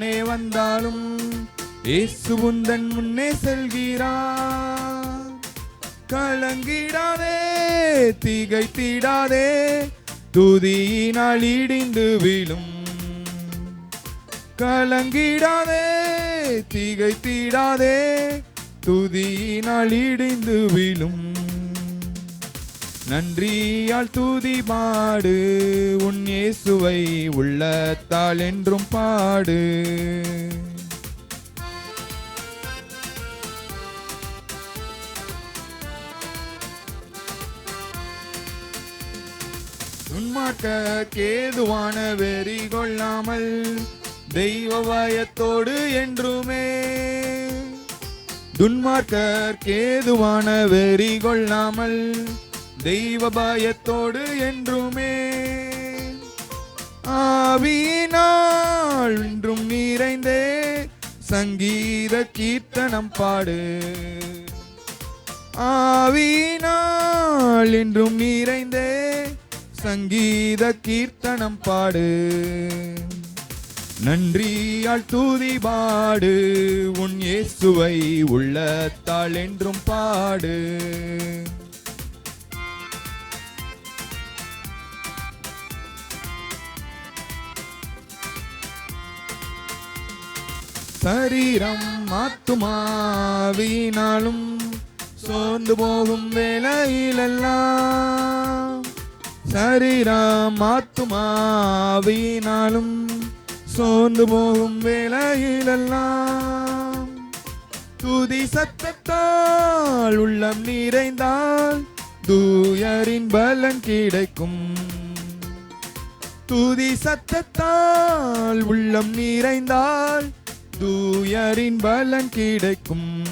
முன்னே வந்தாலும் இயேசு உந்தன் முன்னே செல்கிறார். கலங்கிடாதே திகைத்திடாதே துதியினால் இடிந்து விழும். கலங்கிடாதே திகைத்திடாதே துதியினால் இடிந்து விழும். நன்றியால் தூதி பாடு உன் இயேசுவை உள்ளத்தால் என்றும் பாடு. உன்மாக்க கேதுவான வெறி கொள்ளாமல் தெய்வ பயத்தோடு என்றுமே. துன்மார்க்கர் கேதுவான வெறி கொள்ளாமல் தெய்வ பயத்தோடு என்றுமே. ஆவியினால் இன்றும் நிறைந்தே சங்கீத கீர்த்தனம் பாடு. ஆவியினால் இன்றும் நிறைந்தே சங்கீத கீர்த்தனம் பாடு. நன்றியால் தூதி பாடு உன் இயேசுவை உள்ளத்தால் என்றும் பாடு. சரீரம் ஆத்துமாவினாலும் சோர்ந்து போகும் வேலையிலெல்லாம். சரீரம் ஆத்துமாவினாலும் சோர்ந்து போகும் வேலையிலெல்லாம். துதி சத்தத்தால் உள்ளம் நிறைந்தால் தூயரின் பலன் கிடைக்கும். துதி சத்தத்தால் உள்ளம் நிறைந்தால் தூயரின் பலன் கிடைக்கும்.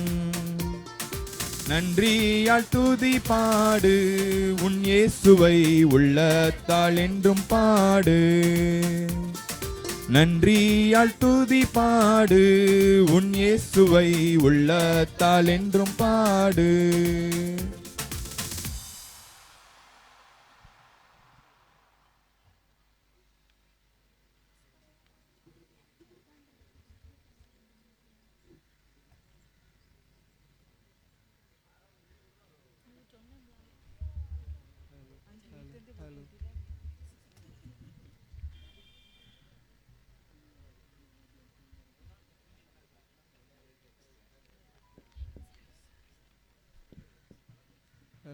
நன்றியால் துதி பாடு. உன் இயேசுவை உள்ளத்தால் என்றும் பாடு. நன்றியால் துதி பாடு. உன் இயேசுவை உள்ளத்தால் என்றும் பாடு.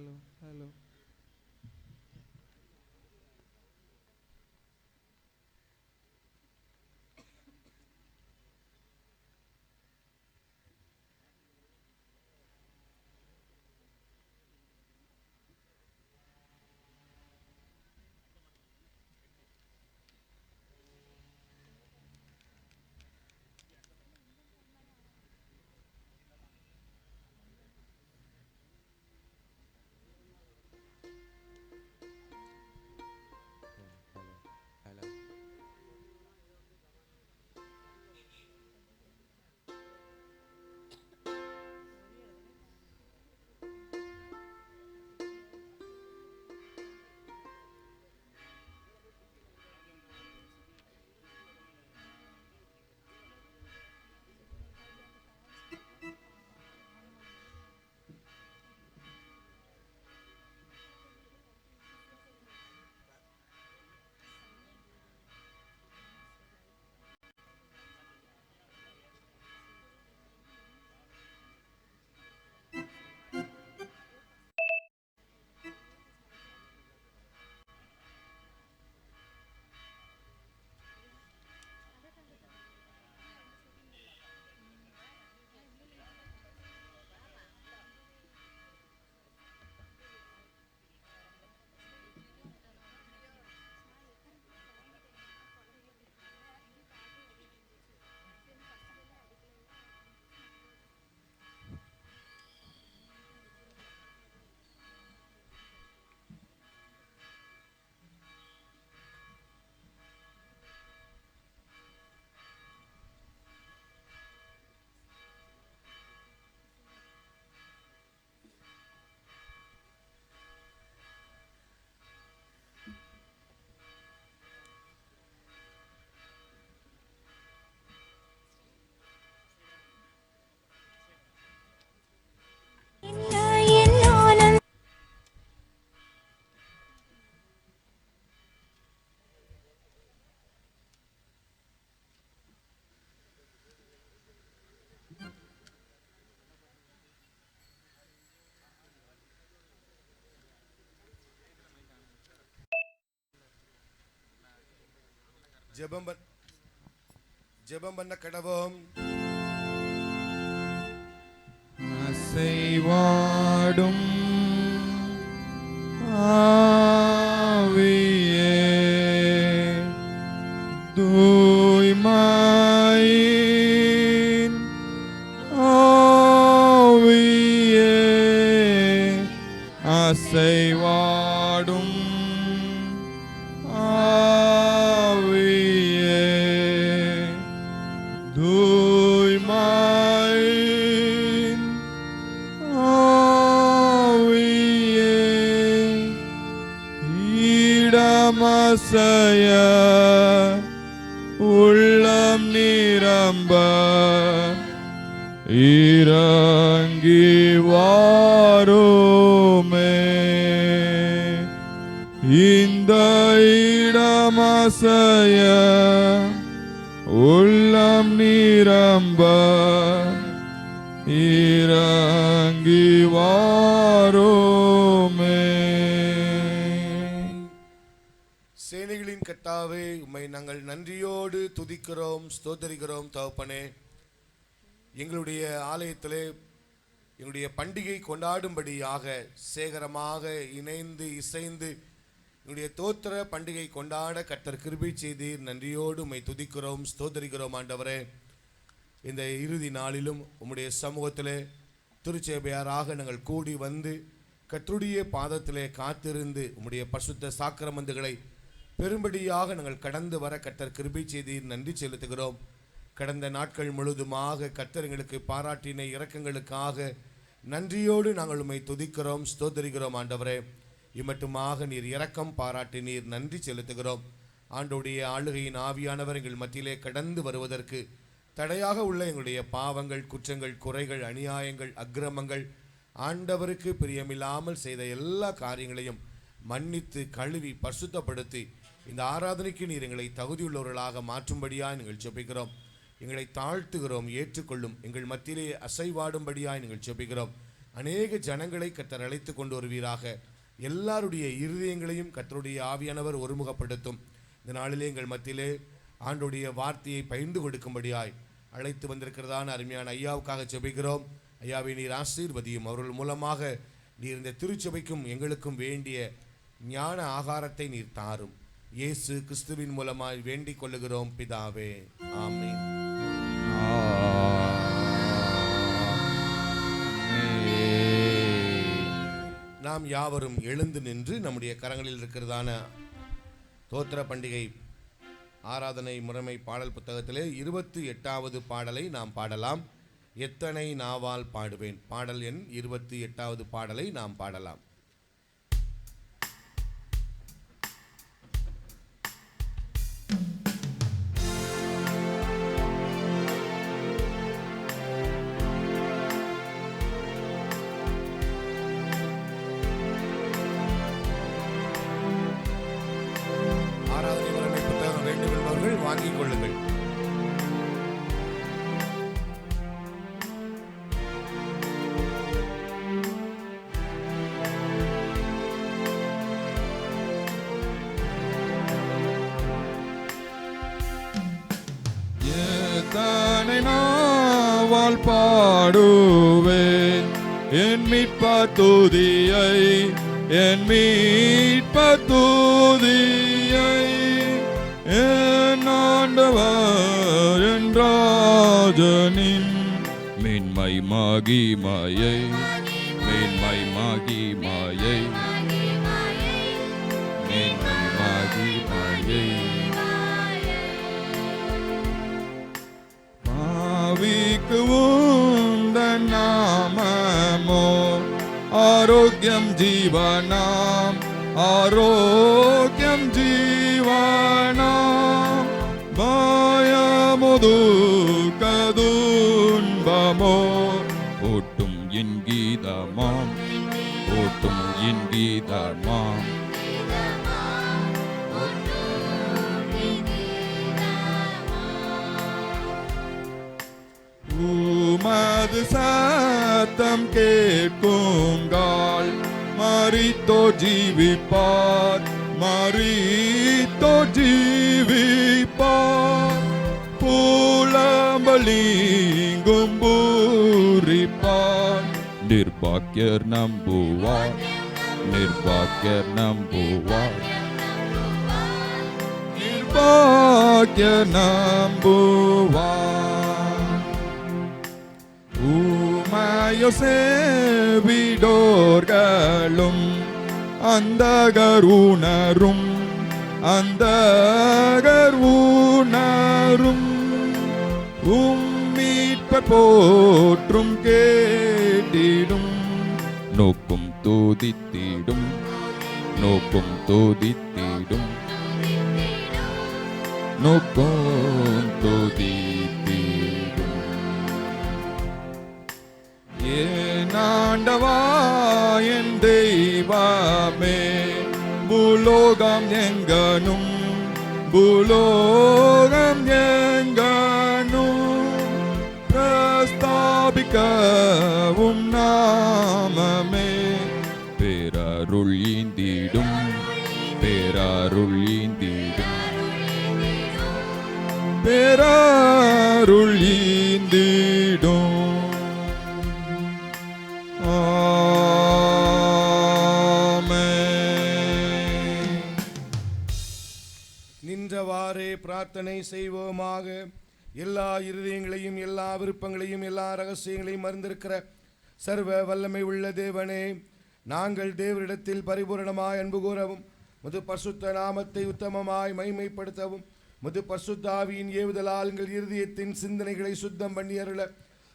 Hello hello ஜெபம் பண்- ஜெபம் பண்ண கடவோம் அசைவாடும் ஆவியே தூய்மையின் ஆவியே அசைவாடும் இடமசைய உள்ளம் நிரம்ப இறங்கி வாரோமே. இந்த இடமசைய உள்ளம் நிரம்ப இறங்கி வாரோமே சேனைகளின் கத்தாவே உம்மை நாங்கள் நன்றியோடு துதிக்கிறோம் ஸ்தோத்தரிக்கிறோம் தகப்பனே. எங்களுடைய ஆலயத்திலே எங்களுடைய பண்டிகை கொண்டாடும்படியாக சேகரமாக இணைந்து இசைந்து எங்களுடைய தோத்திர பண்டிகை கொண்டாட கர்த்தர் கிருபை செய்தீர். நன்றியோடு உம்மை துதிக்கிறோம் ஸ்தோத்தரிக்கிறோம் ஆண்டவரே. இந்த இறுதி நாளிலும் உம்முடைய சமூகத்திலே திருச்சேபையாராக நாங்கள் கூடி வந்து கர்த்தருடைய பாதத்திலே காத்திருந்து உம்முடைய பசுத்த சாக்கிரமந்துகளை பெரும்படியாக நாங்கள் கடந்து வர கத்தர் கிருபை செய்தி நன்றி செலுத்துகிறோம். கடந்த நாட்கள் முழுதுமாக கத்தருங்களுக்கு பாராட்டின இறக்கங்களுக்காக நன்றியோடு நாங்கள் உண்மை துதிக்கிறோம் ஸ்தோத்தரிக்கிறோம் ஆண்டவரே. இம்மட்டுமாக நீர் இரக்கம் பாராட்டி நீர் நன்றி செலுத்துகிறோம். ஆண்டோடைய ஆளுகையின் ஆவியானவர் எங்கள் மத்தியிலே கடந்து வருவதற்கு தடையாக உள்ள எங்களுடைய பாவங்கள் குற்றங்கள் குறைகள் அநியாயங்கள் அக்கிரமங்கள் ஆண்டவருக்கு பிரியமில்லாமல் செய்த எல்லா காரியங்களையும் மன்னித்து கழுவி பரிசுத்தப்படுத்தி இந்த ஆராதனைக்கு நீர் எங்களை தகுதியுள்ளவர்களாக மாற்றும்படியாய் நீங்கள் ஜெபிக்கிறோம். எங்களை தாழ்த்துகிறோம் ஏற்றுக்கொள்ளும். எங்கள் மத்தியிலே அசைவாடும்படியாய் நீங்கள் ஜெபிக்கிறோம். அநேக ஜனங்களை கத்தர் அழைத்து கொண்டு வருவீராக. எல்லாருடைய இருதயங்களையும் கத்தருடைய ஆவியானவர் ஒருமுகப்படுத்தும். இந்த நாளிலே எங்கள் மத்தியிலே ஆண்டுடைய வார்த்தையை பகிர்ந்து கொடுக்கும்படியாய் அழைத்து வந்திருக்கிறதான அருமையான ஐயாவுக்காக செபிக்கிறோம் ஐயாவை நீர் ஆசீர்வதியும். அவர்கள் மூலமாக நீர் இந்த திருச்சபைக்கும் எங்களுக்கும் வேண்டிய ஞான ஆகாரத்தை நீர் தாரும். இயேசு கிறிஸ்துவின் மூலமாய் வேண்டிக் கொள்ளுகிறோம் பிதாவே. ஆமென். நாம் யாவரும் எழுந்து நின்று நம்முடைய கரங்களில் இருக்கிறதான தோத்திர பண்டிகை ஆராதனை முறைமை பாடல் புத்தகத்திலே இருபத்தி எட்டாவது பாடலை நாம் பாடலாம். எத்தனை நாவால் பாடுவேன்? பாடல் எண் இருபத்தி எட்டாவது பாடலை நாம் பாடலாம். வாங்கிக் கொள்ளுங்கள். எத்தனை நாவால் பாடுவேன்? என் மீட்ப துதியை என் மீட்ப துதியை. ஆண்டவர் என் ராஜனின் மேன்மை மகிமையை மேன்மை மகிமையை மின்மை மகிமையை பாவிக்கு உந்தன் நாமமோ ஆரோக்கியம் ஜீவனாம் ஆரோக்கியம் ஜீ பயமுது கதுன்பமோ ஓட்டும் என் கீதமாம் ஓட்டும் என் கீதமாம். உமது சத்தம் கேட்குங்கால் மறித்தோ ஜீவிப்பார் மறித்தோ ஜீவிப்பார். மலிங்கும் பூரிப்பான் நிர்பாக்கியர் நம்புவார். நிர்பாக்கியர் நம்புவார். நிர்பாக்கியர் நம்புவார். ஊமாயோ சேவிடோர்களும் அந்த கருணரும் அந்த கருணரும் உம்மீட்பர் போற்றும் கேட்டிடும் நோக்கும் தோதித்திடும் நோக்கும் தோதித்திடும் நோக்கும் தோதித்திடும். ஏனாண்டவா என் தெய்வமே பூலோகம் எங்கனும் பூலோகம் எங்க பிரஸ்தாபிக்கவும் நாமமே. பேரருள் ஈந்திடும் பேரருள் ஈந்திடும். பேரருள் ஈந்திடும் எல்லா இருதயங்களையும் எல்லா விருப்பங்களையும் எல்லா ரகசியங்களையும் மறந்திருக்கிற சர்வ வல்லமை உள்ள தேவனே நாங்கள் தேவரிடத்தில் பரிபூரணமாய் அன்பு கூறவும் முது பசுத்த நாமத்தை உத்தமமாய் மைமைப்படுத்தவும் முது பசுத்தாவியின் ஏவுதலால் எங்கள் இருதயத்தின் சிந்தனைகளை சுத்தம் பண்ணியருள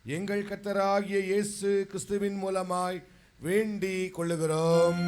எங்கள் கத்தராகிய இயேசு கிறிஸ்துவின் மூலமாய் வேண்டி கொள்ளுகிறோம்.